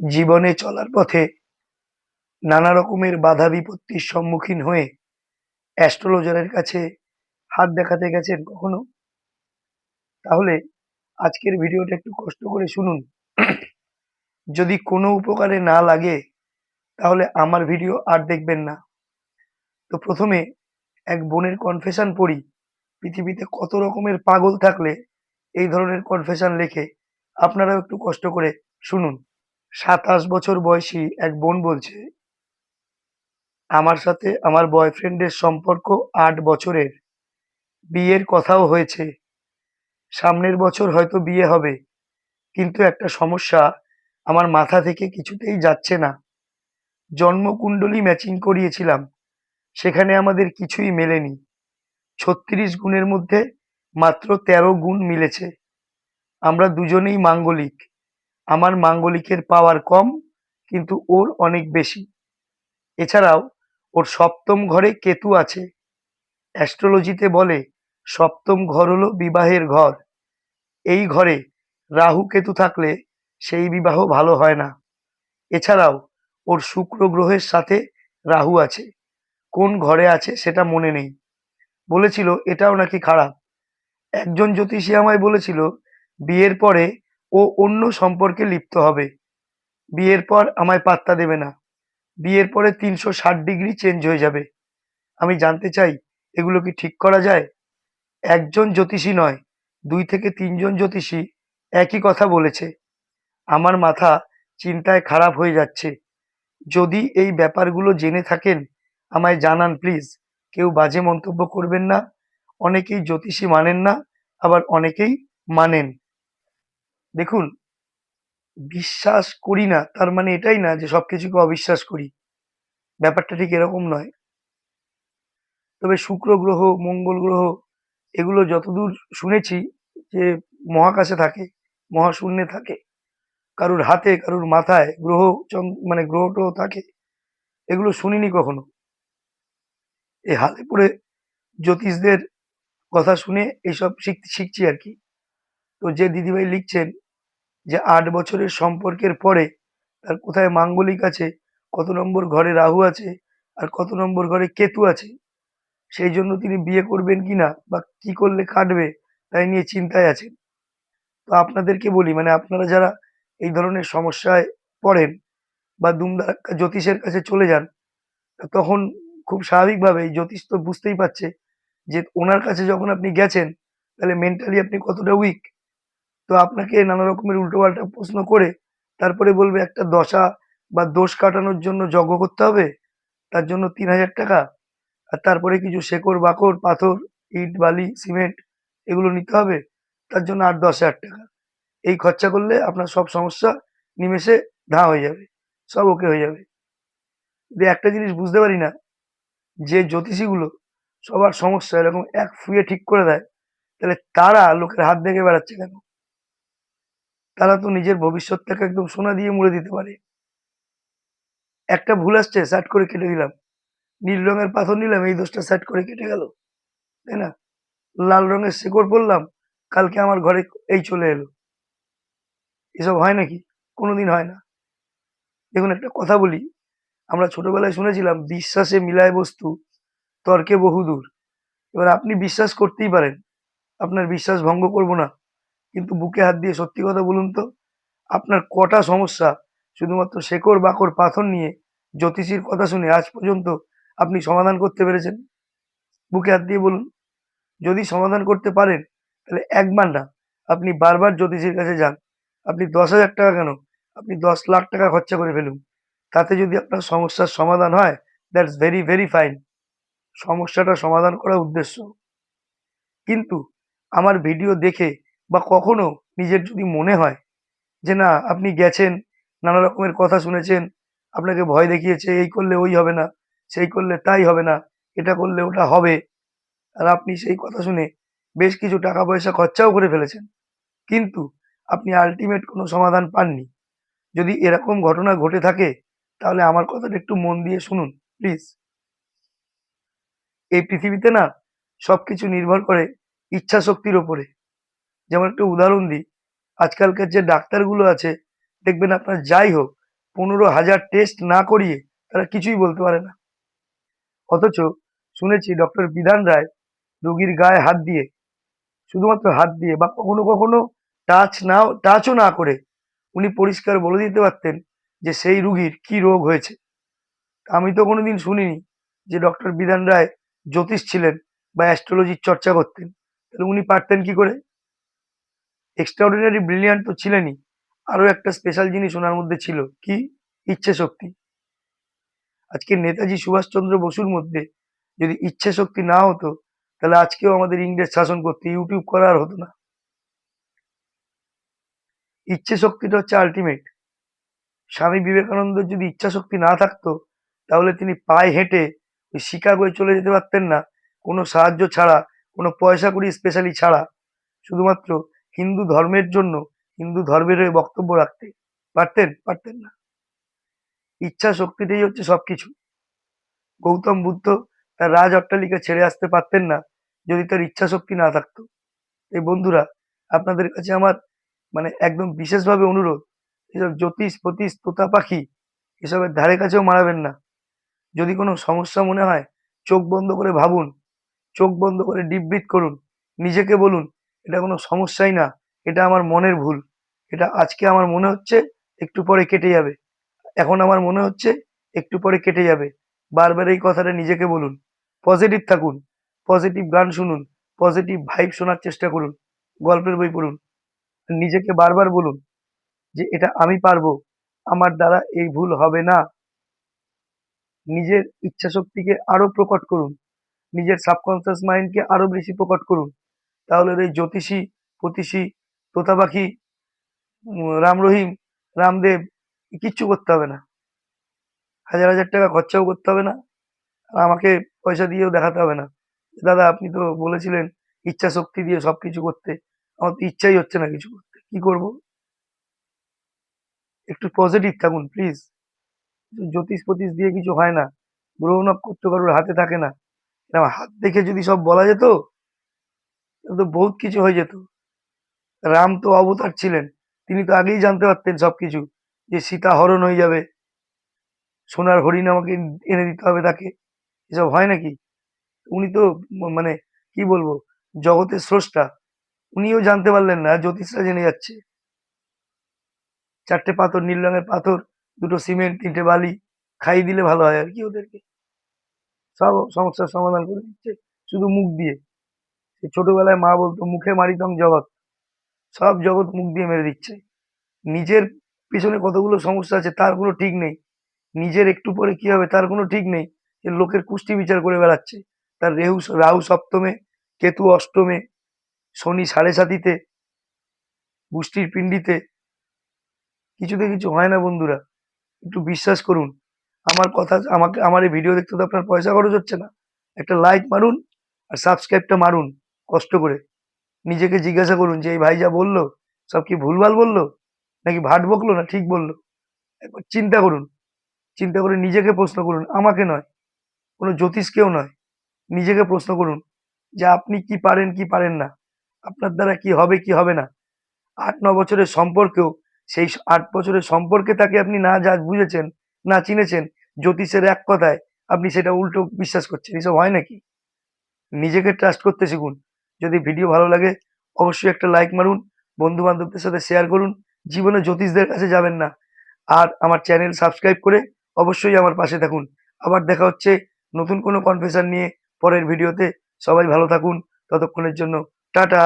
জীবনে চলার পথে নানা রকমের বাধা বিপত্তির সম্মুখীন হয়ে অ্যাস্ট্রোলজারের কাছে হাত দেখাতে গেছেন কখনো? তাহলে আজকের ভিডিওটা একটু কষ্ট করে শুনুন। যদি কোনো উপকারে না লাগে, তাহলে আমার ভিডিও আর দেখবেন না। তো প্রথমে এক বোনের কনফেশন পড়ি। পৃথিবীতে কত রকমের পাগল থাকলে এই ধরনের কনফেশন লেখে। আপনারাও একটু কষ্ট করে শুনুন। সাতাশ বছর বয়সী এক বোন বলছে, আমার সাথে আমার বয়ফ্রেন্ডের সম্পর্ক আট বছরের। বিয়ের কথাও হয়েছে। সামনের বছর হয়তো বিয়ে হবে। কিন্তু একটা সমস্যা, আমার মাথা থেকে কিছুতেই যাচ্ছে না। জন্মকুণ্ডলী ম্যাচিং করিয়েছিলাম। সেখানে আমাদের কিছুই মেলেনি। ছত্রিশ গুণের মধ্যে মাত্র তেরো গুণ মিলেছে। আমরা দুজনেই মাঙ্গলিক। আমার মাঙ্গলিকের পাওয়ার কম, কিন্তু ওর অনেক বেশি। এছাড়াও, ওর সপ্তম ঘরে কেতু আছে। অ্যাস্ট্রোলজিতে বলে, সপ্তম ঘর হলো বিবাহের ঘর। এই ঘরে রাহু কেতু থাকলে সেই বিবাহ ভালো হয় না। এছাড়াও, ওর শুক্র গ্রহের সাথে রাহু আছে। কোন ঘরে আছে সেটা মনে নেই। বলেছিল, এটাও নাকি খারাপ। একজন জ্যোতিষী আমায় বলেছিল, বিয়ের পরে ও অন্য সম্পর্কে লিপ্ত হবে। বিয়ের পর আমায় পাত্তা দেবে না। বিয়ের পরে তিনশো ষাট ডিগ্রি চেঞ্জ হয়ে যাবে। আমি জানতে চাই, এগুলো কি ঠিক করা যায়? একজন জ্যোতিষী নয়, দুই থেকে তিনজন জ্যোতিষী একই কথা বলেছে। আমার মাথা চিন্তায় খারাপ হয়ে যাচ্ছে। যদি এই ব্যাপারগুলো জেনে থাকেন, আমায় জানান প্লিজ। কেউ বাজে মন্তব্য করবেন না। অনেকেই জ্যোতিষী মানেন না, আবার অনেকেই মানেন। দেখুন, বিশ্বাস করি না, তার মানে এটাই না যে সব কিছুকে অবিশ্বাস করি। ব্যাপারটা ঠিক এরকম নয়। তবে শুক্র গ্রহ, মঙ্গল গ্রহ, এগুলো যতদূর শুনেছি যে মহাকাশে থাকে, মহাশূন্যে থাকে, কারুর হাতে, কারুর মাথায় গ্রহ মানে গ্রহ ট্রহ থাকে, এগুলো শুনিনি কখনো। এই হাতে পড়ে জ্যোতিষদের কথা শুনে এইসব শিখ শিখছি আর কি। তো যে দিদিভাই লিখছেন যে আট বছরের সম্পর্কের পরে তার কোথায় মাঙ্গলিক আছে, কত নম্বর ঘরে রাহু আছে, আর কত নম্বর ঘরে কেতু আছে, সেই জন্য তিনি বিয়ে করবেন কি না বা কি করলে কাটবে, তাই নিয়ে চিন্তায় আছেন। তো আপনাদেরকে বলি মানে আপনারা যারা এই ধরনের সমস্যায় পড়েন বা দুমদারাক্কা জ্যোতিষের কাছে চলে যান তখন খুব স্বাভাবিকভাবে জ্যোতিষ তো বুঝতেই পারছে যে ওনার কাছে যখন আপনি গেছেন, তাহলে মেন্টালি আপনি কতটা উইক তো আপনাকে নানা রকমের উল্টোপাল্টা প্রশ্ন করে তারপরে বলবে, একটা দশা বা দোষ কাটানোর জন্য যজ্ঞ করতে হবে? তার জন্য তিন হাজার টাকা। আর তারপরে কিছু শেকড়, বাকড়, পাথর, ইট, বালি, সিমেন্ট এগুলো নিতে হবে। তার জন্য আট, দশ হাজার টাকা। এই খরচা করলে আপনার সব সমস্যা নিমেষে ধা হয়ে যাবে, সব ওকে হয়ে যাবে। যে একটা জিনিস বুঝতে পারি না, যে জ্যোতিষীগুলো সবার সমস্যা এরকম এক ফুয়ে ঠিক করে দেয়, তাহলে তারা লোকের হাত দেখে বেড়াচ্ছে কেন? তারা তো নিজের ভবিষ্যৎটাকে একদম সোনা দিয়ে মুড়ে দিতে পারে। একটা ভুল আসছে স্যাট করে কেটে দিলাম। নীল রঙের পাথর নিলাম, এই দোষটা স্যাট করে কেটে গেল। তাই না? লাল রঙের শেকড় পরলাম, কালকে আমার ঘরে এই চলে এলো। এসব হয় নাকি? কোনোদিন হয় না। দেখুন, একটা কথা বলি। আমরা ছোটবেলায় শুনেছিলাম, বিশ্বাসে মিলায় বস্তু, তর্কে বহুদূর। এবার আপনি বিশ্বাস করতেই পারেন। আপনার বিশ্বাস ভঙ্গ করব না। কিন্তু বুকে হাত দিয়ে সত্যি কথা বলুন তো, আপনার কটা সমস্যা শুধুমাত্র শেকড় বাকড় পাথর নিয়ে জ্যোতিষীর কথা শুনে আজ পর্যন্ত আপনি সমাধান করতে পেরেছেন? বুকে হাত দিয়ে বলুন। যদি সমাধান করতে পারেন, তাহলে একবার না আপনি বারবার জ্যোতিষীর কাছে যান। আপনি দশ হাজার টাকা কেন? আপনি দশ লাখ টাকা খরচা করে ফেলুন। তাতে যদি আপনার সমস্যার সমাধান হয় দ্যাটস ভেরি ভেরি ফাইন সমস্যাটা সমাধান করা উদ্দেশ্য। কিন্তু আমার ভিডিও দেখে বা কখনো নিজের যদি মনে হয় যে না, আপনি গেছেন, নানা রকমের কথা শুনেছেন, আপনাকে ভয় দেখিয়েছে, এই করলে ওই হবে না, সেই করলে তাই হবে না, এটা করলে ওটা হবে, আর আপনি সেই কথা শুনে বেশ কিছু টাকা পয়সা খরচাও করে ফেলেছেন। কিন্তু আপনি আলটিমেট কোনো সমাধান পাননি। যদি এরকম ঘটনা ঘটে থাকে, তাহলে আমার কথাটা একটু মন দিয়ে শুনুন প্লিজ এই পৃথিবীতে না সব কিছু নির্ভর করে ইচ্ছা শক্তির ওপরে। যেমন একটা উদাহরণ দিই, আজকালকার যে ডাক্তারগুলো আছে, দেখবেন আপনার যাই হোক, পনেরো হাজার টেস্ট না করিয়ে তারা কিছুই বলতে পারে না। অথচ শুনেছি ডক্টর বিধান রায় রোগীর গায়ে হাত দিয়ে, শুধুমাত্র হাত দিয়ে বা কখনো কখনো টাচ নাও টাচও না করে উনি পরিষ্কার বলে দিতে পারতেন যে সেই রুগীর কি রোগ হয়েছে। আমি তো কোনোদিন শুনিনি যে ডক্টর বিধান রায় জ্যোতিষ ছিলেন বা অ্যাস্ট্রোলজির চর্চা করতেন। তাহলে উনি পারতেন কি করে? এক্সট্রাঅর্ডিনারি ব্রিলিয়ান্ট তো ছিলেনই। আরও একটা স্পেশাল জিনিস ওনার মধ্যে ছিল, কি? ইচ্ছে শক্তি। আজকে নেতাজি সুভাষচন্দ্র বসুর মধ্যে যদি ইচ্ছে শক্তি না হতো, তাহলে আজকেও আমাদের ইংরেজ শাসন করতে ইউটিউব করা আর হতো না। ইচ্ছে শক্তিটা হচ্ছে আলটিমেট স্বামী বিবেকানন্দের যদি ইচ্ছা শক্তি না থাকতো, তাহলে তিনি পায়ে হেঁটে ওই শিকাগোয় চলে যেতে পারতেন না। কোনো সাহায্য ছাড়া, কোনো পয়সা করি স্পেশালি ছাড়া। শুধুমাত্র হিন্দু ধর্মের জন্য, হিন্দু ধর্মের হয়ে বক্তব্য রাখতে পারতেন পারতেন না। ইচ্ছা শক্তিটাই হচ্ছে সবকিছু। গৌতম বুদ্ধ তার রাজ অট্টালিকা ছেড়ে আসতে পারতেন না যদি তার ইচ্ছা শক্তি না থাকতো। এই বন্ধুরা, আপনাদের কাছে আমার মানে একদম বিশেষভাবে অনুরোধ, এসব জ্যোতিষ পতিষ তোতা পাখি এসবের ধারে কাছেও মারাবেন না। যদি কোনো সমস্যা মনে হয়, চোখ বন্ধ করে ভাবুন, চোখ বন্ধ করে ডিপ করুন, নিজেকে বলুন এটা কোনো সমস্যাই না। এটা আমার মনের ভুল। এটা আজকে আমার মনে হচ্ছে একটু পরে কেটে যাবে। এখন আমার মনে হচ্ছে একটু পরে কেটে যাবে। বারবার এই কথাটা নিজেকে বলুন। পজিটিভ থাকুন। পজিটিভ গান শুনুন। পজিটিভ ভাইব শোনার চেষ্টা করুন। গল্পের বই পড়ুন। নিজেকে বারবার বলুন যে, এটা আমি পারব। আমার দ্বারা এই ভুল হবে না। নিজের ইচ্ছা শক্তিকে আরও প্রকট করুন। নিজের সাবকনসিয়াস মাইন্ডকে আরও বেশি প্রকট করুন। তাহলে এই জ্যোতিষী পতিষী তোতা পাখি রাম রহিম, রামদেব, কিচ্ছু করতে হবে না। হাজার হাজার টাকা খরচাও করতে হবে না আমাকে পয়সা দিয়েও দেখাতে হবে না। দাদা, আপনি তো বলেছিলেন ইচ্ছা শক্তি দিয়ে সব কিছু করতে। আমার তো ইচ্ছাই হচ্ছে না কিছু করতে। কি করব? একটু পজিটিভ থাকুন প্লিজ জ্যোতিষ পতিষ দিয়ে কিছু হয় না। গ্রহ নক্ষত্র কারোর হাতে থাকে না। হাত দেখে যদি সব বলা যেত তো বহুত কিছু হয়ে যেত। রাম তো অবতার ছিলেন। তিনি তো আগেই জানতে পারতেন সব কিছু যে সীতা হরণ হয়ে যাবে। সোনার হরিণ আমাকে এনে দিতে হবে তাকে। এসব হয় নাকি? উনি তো মানে কি বলব, জগতের স্রষ্টা। উনিও জানতে পারলেন না জ্যোতিষরা জেনে যাচ্ছে। চারটে পাথর, নীল রঙের পাথর, দুটো সিমেন্ট, তিনটে বালি, খাইয়ে দিলে ভালো হয় আর কি ওদেরকে। সব সমস্যার সমাধান করে দিচ্ছে, শুধু মুখ দিয়ে। ছোটবেলায় মা বলতো, মুখে মারিতম জগৎ। সব জগৎ মুখ দিয়ে মেরে দিচ্ছে। নিজের পিছনে কতগুলো সমস্যা আছে তার কোনো ঠিক নেই। নিজের একটু পরে কি হবে তার কোনো ঠিক নেই। যে লোকের কুষ্টি বিচার করে বেড়াচ্ছে। তার রেহু, রাহু সপ্তমে, কেতু অষ্টমে, শনি সাড়ে সাতিতে, বুষ্টির পিণ্ডিতে। কিছুতে কিছু হয় না বন্ধুরা। একটু বিশ্বাস করুন। আমার কথা, আমাকে, আমার এই ভিডিও দেখতে তো আপনার পয়সা খরচ হচ্ছে না। একটা লাইক মারুন আর সাবস্ক্রাইবটা মারুন। কষ্ট করে। নিজেকে জিজ্ঞাসা করুন যে, এই ভাই যা বলল, সব কি ভুলভাল বলল? নাকি ভাট বকলো না ঠিক বলল? একবার চিন্তা করুন। চিন্তা করে নিজেকে প্রশ্ন করুন, আমাকে নয়, কোনো জ্যোতিষকেও নয়। নিজেকে প্রশ্ন করুন, যে আপনি কি পারেন কি পারেন না? আপনার দ্বারা কি হবে কি হবে না? আট, ন বছরের সম্পর্কেও সেই আট বছরের সম্পর্কে তাকে আপনি না যা বুঝেছেন, না চিনেছেন, জ্যোতিষের এক কথায় আপনি সেটা উল্টো বিশ্বাস করছেন। এসব হয় নাকি? নিজেকে ট্রাস্ট করতে শিখুন। যদি ভিডিও ভালো লাগে, অবশ্যই একটা লাইক মারুন বন্ধু বান্ধবদের সাথে শেয়ার করুন। জীবনে জ্যোতিষদের কাছে যাবেন না। আর আমার চ্যানেল সাবস্ক্রাইব করে অবশ্যই আমার পাশে থাকুন। আবার দেখা হচ্ছে নতুন কোনো কনফেশন নিয়ে পরের ভিডিওতে সবাই ভালো থাকুন। ততক্ষণের জন্য টাটা।